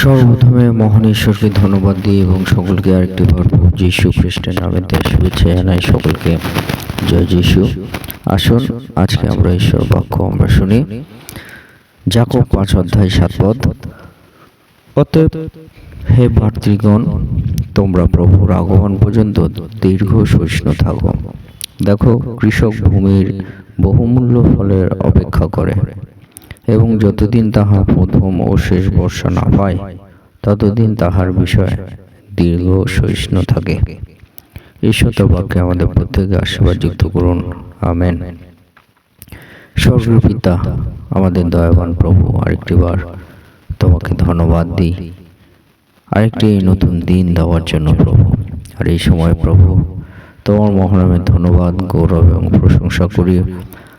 সর্বপ্রথমে মহান ঈশ্বরকে ধন্যবাদ দিই এবং সকলকে আরেকটি বার প্রভু যীশু খ্রিস্টের নামে তার শুভেচ্ছা জানাই সকলকে। জয় যীশু। আসুন, আজকে আমরা ঈশ্বর বাক্য আমরা শুনি। জাকব পাঁচ অধ্যায় সাত পদ। অতএব হে ভাতৃগণ, তোমরা প্রভুর আগমন পর্যন্ত দীর্ঘ সহিষ্ণু থাকো। দেখো, কৃষক ভূমির বহুমূল্য ফলের অপেক্ষা করে। এবং যতদিন তাহা প্রথম ও শেষ বর্ষা না পায়, ততদিন তাহার বিষয় দীর্ঘ সহিষ্ণু থাকে। ঈশ্বর বাক্যে আমাদের প্রত্যেকে আশীর্বাদ যুক্ত করুন। আমেন। স্বর্গীয় আমাদের দয়াবান প্রভু আরেকটিবার তোমাকে ধন্যবাদ দিই। আরেকটি নতুন দিন দেওয়ার জন্য প্রভু। আর এই সময় প্রভু, তোমার মহানামের ধন্যবাদ, গৌরব এবং প্রশংসা করি।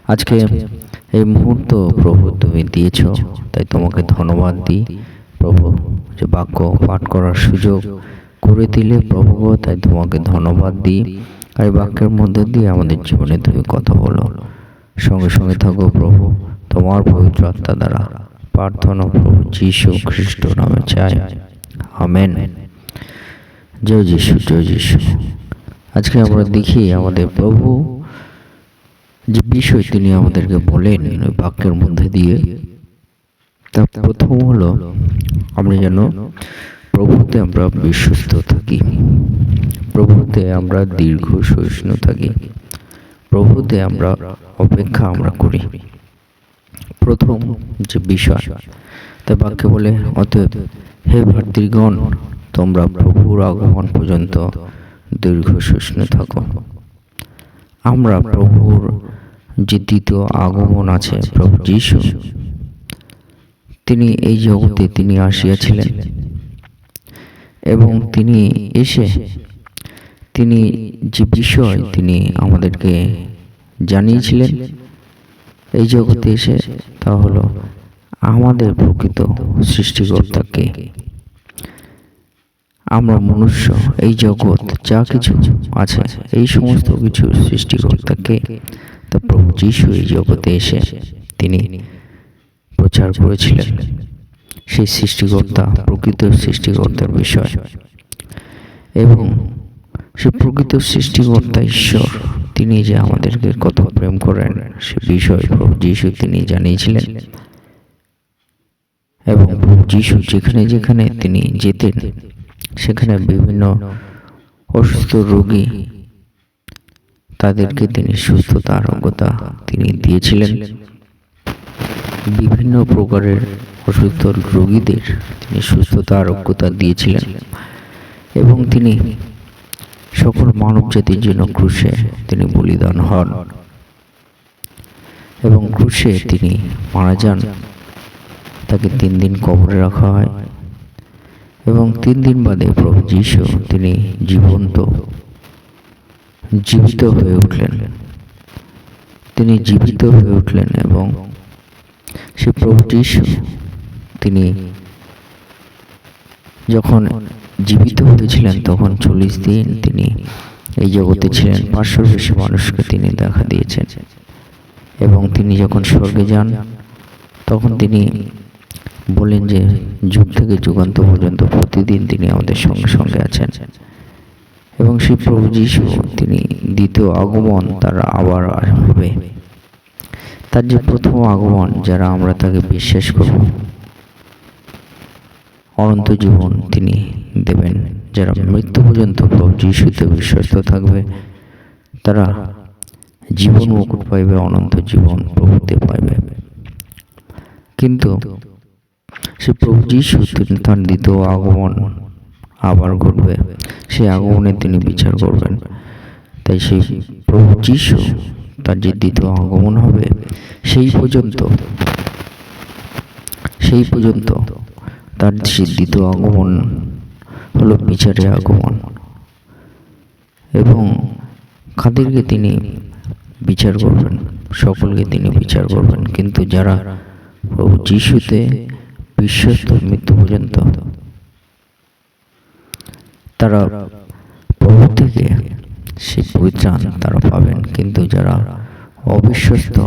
আজকে এই মুহূর্ত প্রভু তুমি দিয়েছ, তাই তোমাকে ধন্যবাদ দিই। প্রভু, যে বাক্য পাঠ করার সুযোগ করে দিলে প্রভু তাই তোমাকে ধন্যবাদ দিই। আর এই বাক্যের মধ্যে দিয়ে আমাদের জীবনে তুমি কথা বলো। সঙ্গে সঙ্গে থাকো প্রভু, তোমার পবিত্র আত্মা দ্বারা। প্রার্থনা প্রভু যীশু খ্রিস্ট নামে চাই। আমেন। জয় যিশু জয় যিশু। আজকে আমরা দেখি আমাদের প্রভু যে বিষয় তিনি আমাদেরকে বলেন, ওই বাক্যের মধ্যে দিয়ে তা প্রথম হলো, আমরা যেন প্রভুতে আমরা বিশ্বস্ত থাকি। প্রভুতে আমরা দীর্ঘ সহিষ্ণু থাকি। প্রভুতে আমরা অপেক্ষা আমরা করি। প্রথম যে বিষয় তা বাক্যে বলে, অতএব হে ভাতৃগণ, তোমরা প্রভুর আগমন পর্যন্ত দীর্ঘ সহিষ্ণু থাকো। আমরা প্রভুর যে দ্বিতীয় আগমন আছে প্রভু যীশু তিনি এই জগতে তিনি আসিয়াছিলেন। এবং তিনি এসে তিনি যে বিষয় তিনি আমাদেরকে জানিয়েছিলেন এই জগতে এসে তা হলো আমাদের প্রকৃত সৃষ্টিকর্তাকে। আমরা মনুষ্য এই জগৎ যা কিছু আছে এই সমস্ত কিছু সৃষ্টিকর্তাকে তা প্রভু যীশু এই জগতে এসে তিনি প্রচার করেছিলেন। সেই সৃষ্টিকর্তা, প্রকৃত সৃষ্টিকর্তার বিষয়। এবং সে প্রকৃত সৃষ্টিকর্তা ঈশ্বর, তিনি যে আমাদেরকে কত প্রেম করেন, সে বিষয় প্রভু যীশু তিনি জানিয়েছিলেন। এবং প্রভু যীশু যেখানে যেখানে তিনি যেতেন, সেখানে বিভিন্ন অসুস্থ রোগী তাদেরকে তিনি সুস্থতা, আরোগ্যতা তিনি দিয়েছিলেন। বিভিন্ন প্রকারের অসুস্থ রোগীদের তিনি সুস্থতা, আরোগ্যতা দিয়েছিলেন এবং তিনি সকল মানব জাতির জন্য ক্রুশে তিনি বলিদান হন এবং ক্রুশে তিনি মারা যান। তাকে তিন দিন কবরে রাখা হয় এবং তিন দিন বাদে প্রভু যীশু তিনি জীবন্ত জীবিত হয়ে উঠলেন। তিনি জীবিত হয়ে উঠলেন এবং সে প্রভু যীশু তিনি যখন জীবিত হয়েছিলেন তখন চল্লিশ দিন তিনি এই জগতে ছিলেন। পাঁচশোর বেশি মানুষকে তিনি দেখা দিয়েছেন। এবং তিনি যখন স্বর্গে যান, তখন তিনি বলেন যে, যুগ থেকে যুগান্ত পর্যন্ত প্রতিদিন তিনি আমাদের সঙ্গে সঙ্গে আছেন। এবং সেই প্রভু যীশু, তিনি দ্বিতীয় আগমন তার আবার হবে তার যে প্রথম আগমন, যারা আমরা তাকে বিশ্বাস করব, অনন্ত জীবন তিনি দেবেন। যারা মৃত্যু পর্যন্ত প্রভু যিশুতে বিশ্বস্ত থাকবে, তারা জীবন মুকুট পাইবে, অনন্ত জীবন প্রভুতে পাইবে। কিন্তু সে প্রভু যিশু, তিনি তার দ্বিতীয় আগমন আবার ঘটবে। সেই আগমনে তিনি বিচার করবেন। তাই সেই প্রভু যিশু তার যে দ্বিতীয় আগমন হবে, সেই পর্যন্ত সেই পর্যন্ত তার সেই দ্বিতীয় আগমন হলো বিচারে আগমন। এবং কাদেরকে তিনি বিচার করবেন, সকলকে তিনি বিচার করবেন। কিন্তু যারা প্রভু যিশুতে বিশ্বস্ত মৃত্যু পর্যন্ত তারা প্রভু থেকে সেই পরিত্রাণ তারা পাবেন। কিন্তু যারা অবিশ্বস্ত,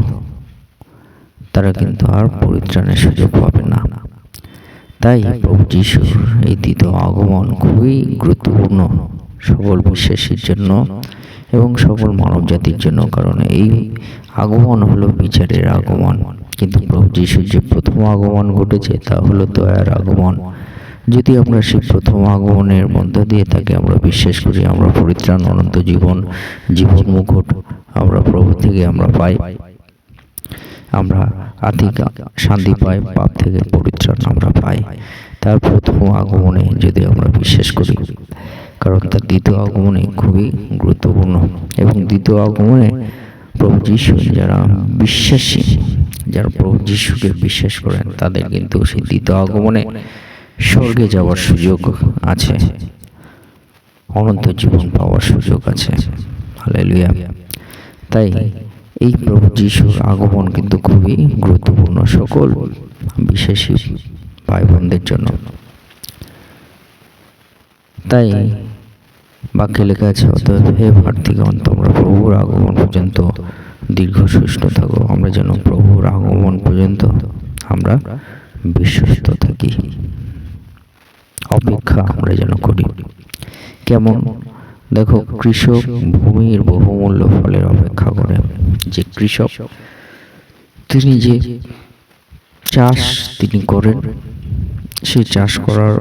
তারা কিন্তু আর পরিত্রাণের সুযোগ পাবে না। তাই প্রভু যিশুর এই দ্বিতীয় আগমন খুবই গুরুত্বপূর্ণ সকল বিশ্বাসীর জন্য এবং সকল মানব জাতির জন্য, কারণ এই আগমন হলো বিচারের আগমন। কিন্তু প্রভু যিশুর যে প্রথম আগমন ঘটেছে, তা হলো দয়ার আগমন। যদি আমরা সেই প্রথম আগমনের মধ্য দিয়ে তাকে আমরা বিশ্বাস করি, আমরা পরিত্রাণ, অনন্ত জীবন জীবন মুকুট আমরা প্রভু থেকে আমরা পাই। আমরা আতিক শান্তি পাই, পাপ থেকে পরিত্রাণ আমরা পাই। তার প্রথম আগমনে যদি আমরা বিশ্বাস করি, কারণ তার দ্বিতীয় আগমনে খুবই গুরুত্বপূর্ণ। এবং দ্বিতীয় আগমনে প্রভু যিশু যারা বিশ্বাসী, যারা প্রভু যিশুকে বিশ্বাস করেন, তাদের কিন্তু সেই দ্বিতীয় আগমনে স্বর্গে যাওয়ার সুযোগ আছে। অনন্ত জীবন পাওয়ার সুযোগ আছে। তাই এই প্রভু যিশুর আগমন কিন্তু খুবই গুরুত্বপূর্ণ সকল বিশেষী ভাই বোনদের জন্য। তাই বাক্যে লেখা আছে, অতএব হে ভারতীগণ, তোমরা প্রভুর আগমন পর্যন্ত দীর্ঘ সুস্থ থাকো। আমরা যেন প্রভুর আগমন পর্যন্ত আমরা বিশ্বস্ত থাকি। অপেক্ষা আমরা যেন করি। কেমন? দেখো, কৃষক ভূমির বহুমূল্য ফলের অপেক্ষা করে। যে কৃষক, তিনি যে চাষ তিনি করেন সেই চাষ করার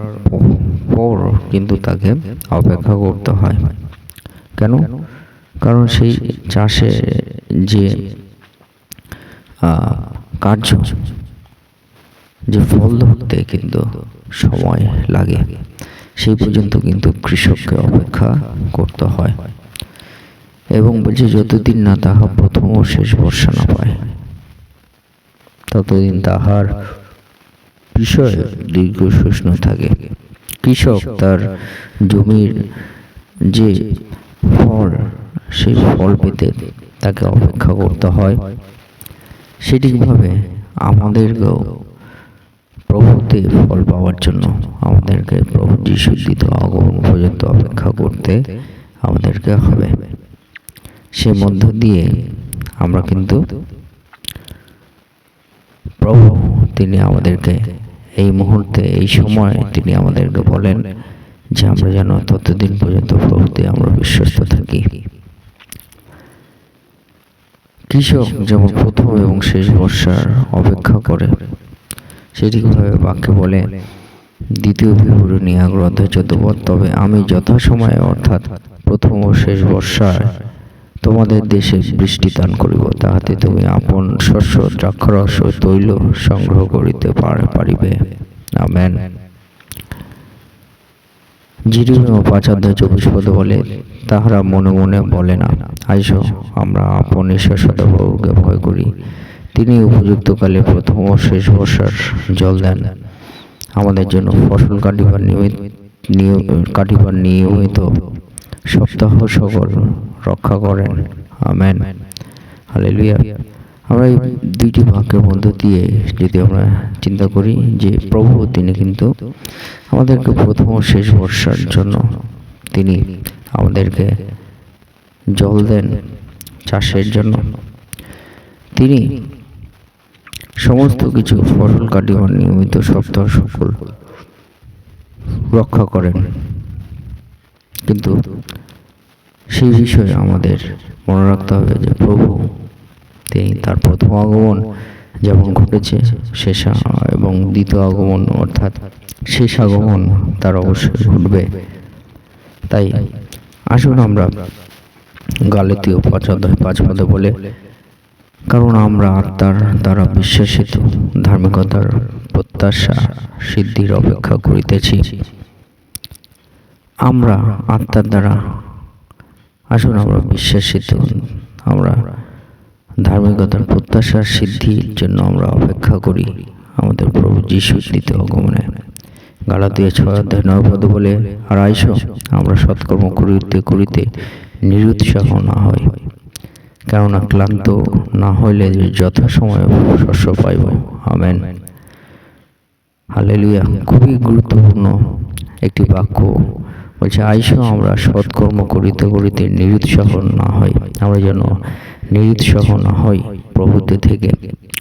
পর কিন্তু তাকে অপেক্ষা করতে হয়। কেন? কারণ সেই চাষে যে কার্য, যে ফল ধরতে কিন্তু সময় লাগে। সেই পর্যন্ত কিন্তু কৃষককে অপেক্ষা করতে হয়। এবং বলছে, যতদিন না তাহা প্রথম ও শেষ বর্ষা না পায়, ততদিন তাহার বিষয়ে দীর্ঘ শুষ্ণ থাকে। কৃষক তার জমির যে ফল, সেই ফল পেতে তাকে অপেক্ষা করতে হয়। সেটিভাবে আমাদেরকেও প্রভুতে ফল পাওয়ার জন্য আমাদেরকে প্রভু যিশুর আগমন পর্যন্ত অপেক্ষা করতে আমাদেরকে হবে। সে মধ্য দিয়ে আমরা কিন্তু প্রভু, তিনি আমাদেরকে এই মুহূর্তে, এই সময় তিনি আমাদেরকে বলেন যে আমরা যেন ততদিন পর্যন্ত প্রভুতে আমরা বিশ্বস্ত থাকি। কৃষক যেমন প্রথম এবং শেষ বর্ষার অপেক্ষা করে সেটি কীভাবে বাক্যে বলে, দ্বিতীয় বিবরণী আগ্রহ চোদ্দপদ তবে আমি যথাসময়ে, অর্থাৎ প্রথম ও শেষ বর্ষায়, তোমাদের দেশে বৃষ্টি দান করিব, তাহাতে তুমি আপন শস্য, দ্রাক্ষরস ও তৈল সংগ্রহ করিতে পারিবে। আমেন। জিরিমীয় পাঁচ অধ্যায় চব্বিশ পদ বলে, তাহারা মনে মনে বলে না, আইসো, আমরা আপন ঈশ্বর সদাপ্রভুকে ভয় করি তিনি উপযুক্তকালে প্রথম ও শেষ বর্ষার জল দেন। আমাদের জন্য ফসল কাটিবার নিয়মিত কাটিবার নিয়মিত সপ্তাহ সকল রক্ষা করেন। আমেন। হালেলুয়া। আমরা এই দুইটি বাক্যের মধ্য দিয়ে যদি আমরা চিন্তা করি যে প্রভু তিনি কিন্তু আমাদেরকে প্রথম ও শেষ বর্ষার জন্য তিনি আমাদেরকে জল দেন চাষের জন্য। তিনি সমস্ত কিছু ফসল কাটিবার নিয়মিত সপ্তাহ সকল রক্ষা করেন। কিন্তু সেই বিষয়ে আমাদের মনে রাখতে হবে যে প্রভু, তিনি তার প্রথম আগমন যেমন ঘটেছে, শেষ এবং দ্বিতীয় আগমন অর্থাৎ শেষ আগমন তার অবশ্যই ঘটবে। তাই আসুন আমরা গালিতীয় পাঁচ অধ্যায় পাঁচ পদে বলে কারণ আমরা আত্মার দ্বারা বিশ্বাসিত ধার্মিকতার প্রত্যাশা, সিদ্ধির অপেক্ষা করিতেছি। আমরা আত্মার দ্বারা, আসুন আমরা বিশ্বাসিত আমরা ধার্মিকতার প্রত্যাশার সিদ্ধির জন্য আমরা অপেক্ষা করি। আমাদের প্রভু যিশু দ্বিতীয় আগমনে। গালাতীয় ছয় অধ্যায় নয় বলে, আর আইস, আমরা সৎকর্ম করিতে করিতে নিরুৎসাহ না হয়। কেননা ক্লান্ত না হইলে যথাসময়ে শস্য পাইব। আমেন। হালেলুয়া। খুবই গুরুত্বপূর্ণ একটি বাক্য। বলছে, আইসো, আমরা সৎকর্ম করিতে করিতে নিরুৎসাহ না হই। আমরা যেন নিরুৎসাহ না হই প্রভুত্ব থেকে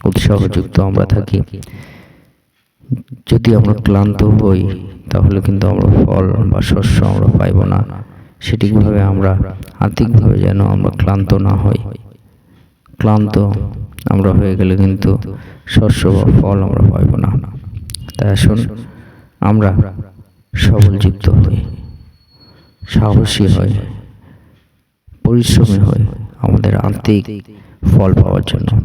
উৎসাহযুক্ত আমরা থাকি। যদি আমরা ক্লান্ত হই, তাহলে কিন্তু আমরা ফল বা শস্য আমরা পাইব না। সঠিকভাবে আমরা আর্থিকভাবে যেন আমরা ক্লান্ত না হই। ক্লান্ত, আমরা হয়ে গেলে কিন্তু শস্য বা ফল আমরা পাইব না। তাই আসুন, আমরা সবলযুক্ত হই, সাহসী হয় পরিশ্রমী হয় আমাদের আত্মিক ফল পাওয়ার জন্য।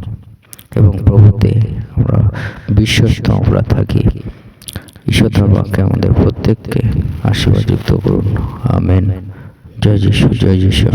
এবং প্রভুতে আমরা বিশ্বস্ত আমরা থাকি। ঈশ্বর বাক্যে আমাদের প্রত্যেককে আশীর্বাদ যুক্ত করুন। আমেন। জয় যিশু জয় যিশু।